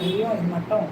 ஐயோ அது மட்டும்.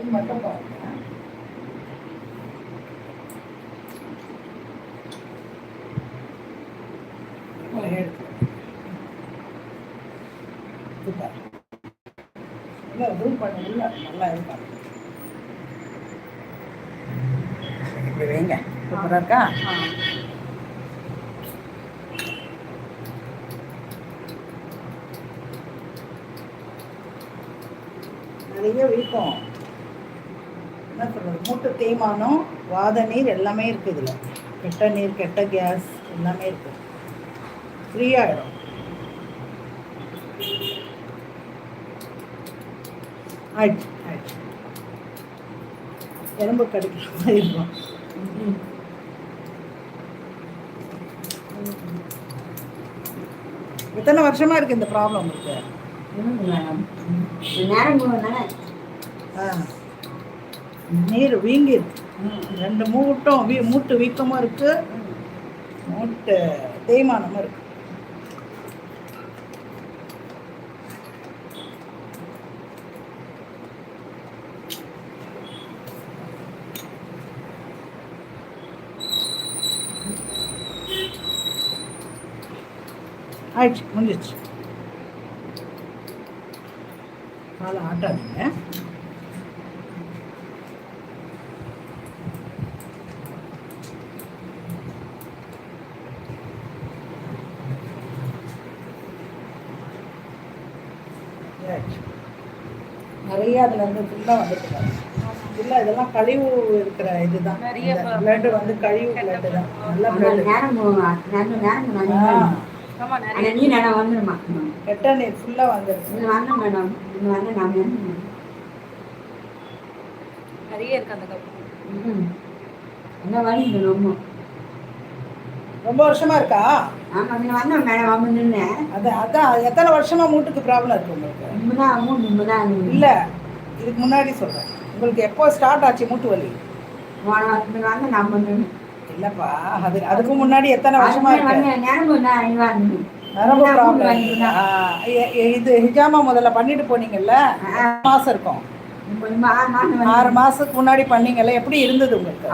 இது மட்டும் பாருங்க. இல்ல, zoom பண்ணு, உள்ள நல்லா. இப்படி வைங்க. இருக்கா? நிறைய வீக்கம் என்ன சொல்றது? மூட்டு தேய்மானம் வாத நீர் எல்லாமே இருக்கு இதுல. கெட்ட நீர் கெட்ட கேஸ் எல்லாமே இருக்கு. ஃப்ரீயாயிடும் ஆயிடுச்சு ஆயிடுச்சு. எறும்பு கடிக்கிற மாதிரி இருக்கும். எத்தனை வருஷமா இருக்கு இந்த ப்ராப்ளம் இருக்கு? நேரம் ஆ. நீர் வீங்கிருக்கு ரெண்டு மூட்டும் வீ மூட்டு வீக்கமும் இருக்கு. மூட்டு தேய்மானமும் இருக்கு. ஆயிடுச்சு முடிஞ்சிச்சு காலை ஆட்டாதீங்க ஆயிடுச்சு. நிறைய அதுல இருந்து ஃபுல்லாக வந்துட்டு இல்லை இதெல்லாம் கழிவு இருக்கிற இதுதான். பிளட் வந்து கழிவு பிளட் தான். நல்ல பிளட் நீ வந்துடுமா ஃபுல்லாக வந்துடுச்சு மேடம். நாம் என்ன நிறைய இருக்கு அந்த கப்பு. ம். என்ன வழி ரொம்ப. ரொம்ப வருஷமா இருக்கா? ஆமாம் இங்கே வந்தோம் மேடம். அவங்க நின்னேன். அது அதான். எத்தனை வருஷமா மூட்டுக்கு ப்ராப்ளம் இருக்கு உங்களுக்கு? இல்ல. இதுக்கு முன்னாடி சொல்றேன். உங்களுக்கு எப்போ ஸ்டார்ட் ஆச்சு மூட்டு வலி? நம்ம இல்லப்பா அது அதுக்கு முன்னாடி எத்தனை வருஷமா இருக்கு? நரம்பு ப்ராப்ளம் இது ஹிஜாமா முதல்ல பண்ணிட்டு போனீங்கல்ல? மாசம் இருக்கும். ஆறு மாசத்துக்கு முன்னாடி பண்ணீங்கல்ல எப்படி இருந்தது உங்களுக்கு?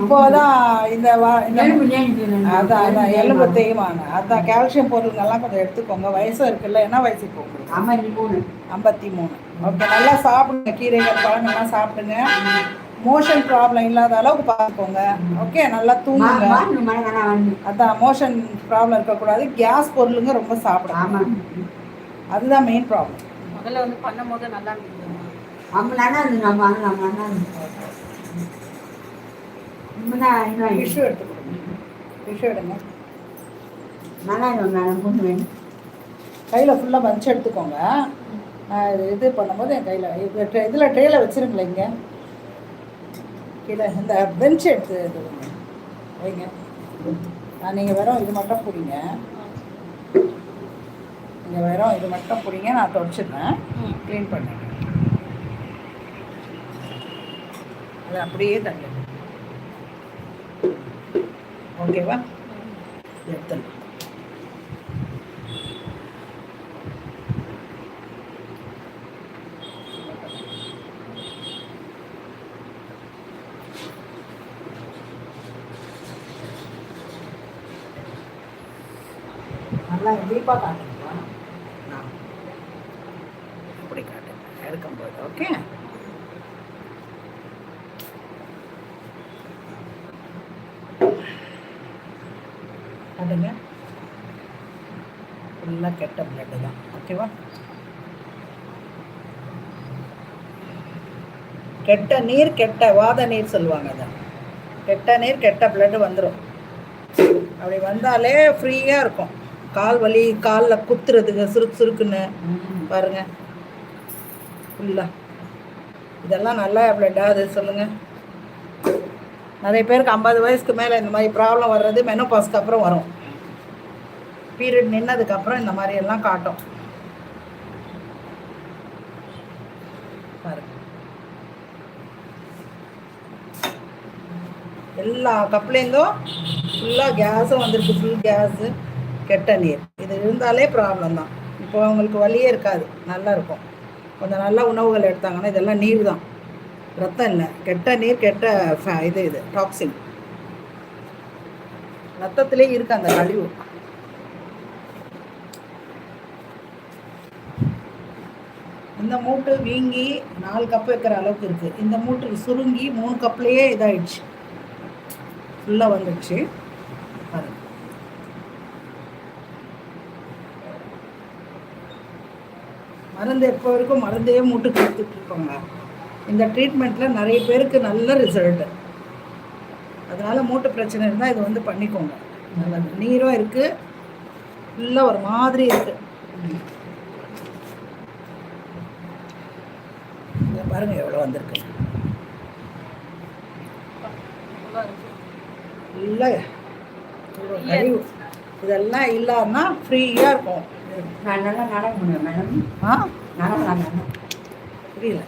இப்போதான் இந்த. அதான் அதான் எலும்பு தேய்மாங்க அதான் கால்சியம் பொருள்கள்லாம் கொஞ்சம் எடுத்துக்கோங்க. வயசும் இருக்குல்ல என்ன வயசு இப்போ ஐம்பத்தி மூணு ஓகே நல்லா சாப்பிடுங்க. கீரைகள் பழங்கள்லாம் சாப்பிடுங்க. மோஷன் ப்ராப்ளம் இல்லாத அளவுக்கு பார்த்துக்கோங்க. ஓகே நல்லா தூங்குங்க. அதான் மோஷன் ப்ராப்ளம் இருக்கக்கூடாது. கேஸ் பொருளுங்க ரொம்ப சாப்பிடுங்க ஆமாம் அதுதான் மெயின் ப்ராப்ளம் முதல்ல வந்து பண்ணும்போது நல்லா இருந்தது. நல்லா இருந்தது. நம்ம வந்து நம்ம நல்லா இருந்தது. ரொம்ப தான் இன்னும் டிஷ்யூ எடுத்து கொடுங்க டிஷ்யூ எடுங்க. நல்லா இருக்கும் மேடம். கொண்டு வேணும் கையில் ஃபுல்லாக பஞ்ச் எடுத்துக்கோங்க. இது இது பண்ணும்போது என் கையில் இதில் ட்ரேயில் வச்சுருங்களேன் இங்கே. கீழே இந்த பெஞ்ச் எடுத்து இது. வைங்க. நான் நீங்கள் வெறும் இது மட்டும் பிடிங்க. நீங்கள் வெறும் இது மட்டும் பிடிங்க நான் தொடச்சிடுறேன். க்ளீன் பண்ணிடுறேன் அது அப்படியே தள்ளு ஓகேவா? எடுத்துடலாம். நல்லா டீப்பாக காட்டுங்களா நான் இப்படி காட்டுங்க எடுக்கும்போது ஓகே காட்டுங்க ஃபுல்லாக கெட்ட பிளட்டு தான். ஓகேவா கெட்ட நீர் கெட்ட வாத நீர் சொல்லுவாங்க அதை. கெட்ட நீர் கெட்ட பிளட் வந்துடும் அப்படி வந்தாலே ஃப்ரீயாக இருக்கும். கால் வலி காலில் குத்துறதுக்கு சுருக்கு சுருக்குன்னு பாருங்க. ஃபுல்லாக இதெல்லாம் நல்லா பிளட்டாக அது சொல்லுங்கள் நிறைய பேருக்கு ஐம்பது வயசுக்கு மேலே இந்த மாதிரி ப்ராப்ளம் வர்றது மெனோபாஸ்க்கு அப்புறம் வரும். பீரியட் நின்னதுக்கப்புறம் இந்த மாதிரி எல்லாம் காட்டும். பாருங்க. எல்லா கப்லேருந்தும் ஃபுல்லாக கேஸும் வந்திருக்கு. ஃபுல் கேஸு கெட்ட நீர். இது இருந்தாலே ப்ராப்ளம் தான். இப்போ அவங்களுக்கு வலியே இருக்காது. நல்லா இருக்கும். கொஞ்சம் நல்ல உணவுகள் எடுத்தாங்கன்னா இதெல்லாம் நீர் தான் ரத்தம் இல்லை. கெட்ட நீர் கெட்ட ஃப- இது இது டாக்ஸின் ரத்தத்திலே இருக்கு அந்த கழிவு. இந்த மூட்டு வீங்கி நாலு கப் வைக்கிற அளவுக்கு இருக்கு. இந்த மூட்டு சுருங்கி மூணு கப்லேயே இதாயிடுச்சு. ஃபுல்லாக வந்துடுச்சு. மருந்து எப்போ வரைக்கும் மருந்தே மூட்டு கொடுத்துட்டு இருக்கோங்க இந்த ட்ரீட்மெண்ட்டில் நிறைய பேருக்கு நல்ல ரிசல்ட்டு அதனால மூட்டு பிரச்சனை இருந்தால் இது வந்து பண்ணிக்கோங்க. நல்லது. நீரும் இருக்குது ஃபுல்லாக ஒரு மாதிரி இருக்குது இங்க பாருங்க எவ்வளோ வந்திருக்கு. இல்லை. இதெல்லாம் இல்லாம ஃப்ரீயாக இருக்கும். நான் நல்லா நடக்க முடியும் மேடம் ஆ நடக்கலாம் மேடம் புரியல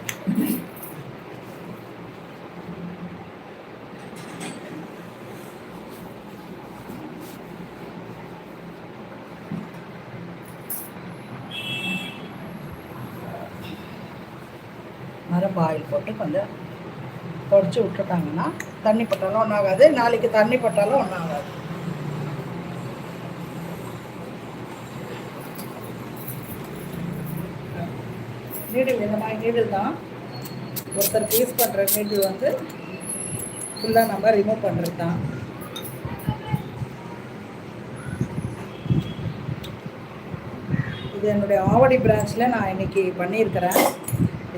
மரபு ஆயில் போட்டு கொஞ்சம் தொடச்சி விட்டுட்டாங்கன்னா தண்ணி பட்டாலும் ஒன்றும் ஆகாது நாளைக்கு தண்ணி பட்டாலும் ஒன்றும் நீடில் இந்த மாதிரி நீடில் தான் ஒருத்தர் யூஸ் பண்ணுற நீடில் வந்து ஃபுல்லாக நம்ம ரிமூவ் பண்ணுறது தான் இது என்னுடைய ஆவடி பிரான்ச்சில் நான் இன்னைக்கு பண்ணியிருக்கிறேன்.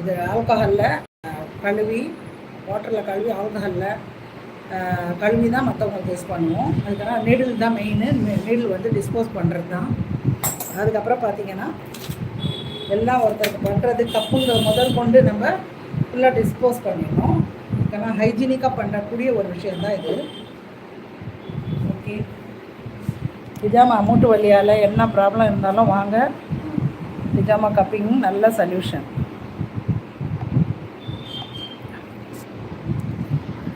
இது ஆல்கஹாலில் கழுவி வாட்டரில் கழுவி ஆல்கஹாலில் கழுவி தான் மற்றவங்களுக்கு யூஸ் பண்ணுவோம். அதுக்காக நீடில் தான் மெயின் நீடில் வந்து டிஸ்போஸ் பண்ணுறது தான் அதுக்கப்புறம் பார்த்தீங்கன்னா எல்லாம் ஒருத்தருக்கு பண்ணுறது கப்புங்க முதல் கொண்டு நம்ம ஃபுல்லாக டிஸ்போஸ் பண்ணிடணும். ஏன்னா ஹைஜீனிக்காக பண்ணக்கூடிய ஒரு விஷயம் தான் இது. ஓகே பிஜாமா மூட்டு வலியால் என்ன ப்ராப்ளம் இருந்தாலும் வாங்க. பிஜாமா கப்பிங் நல்ல சொல்யூஷன்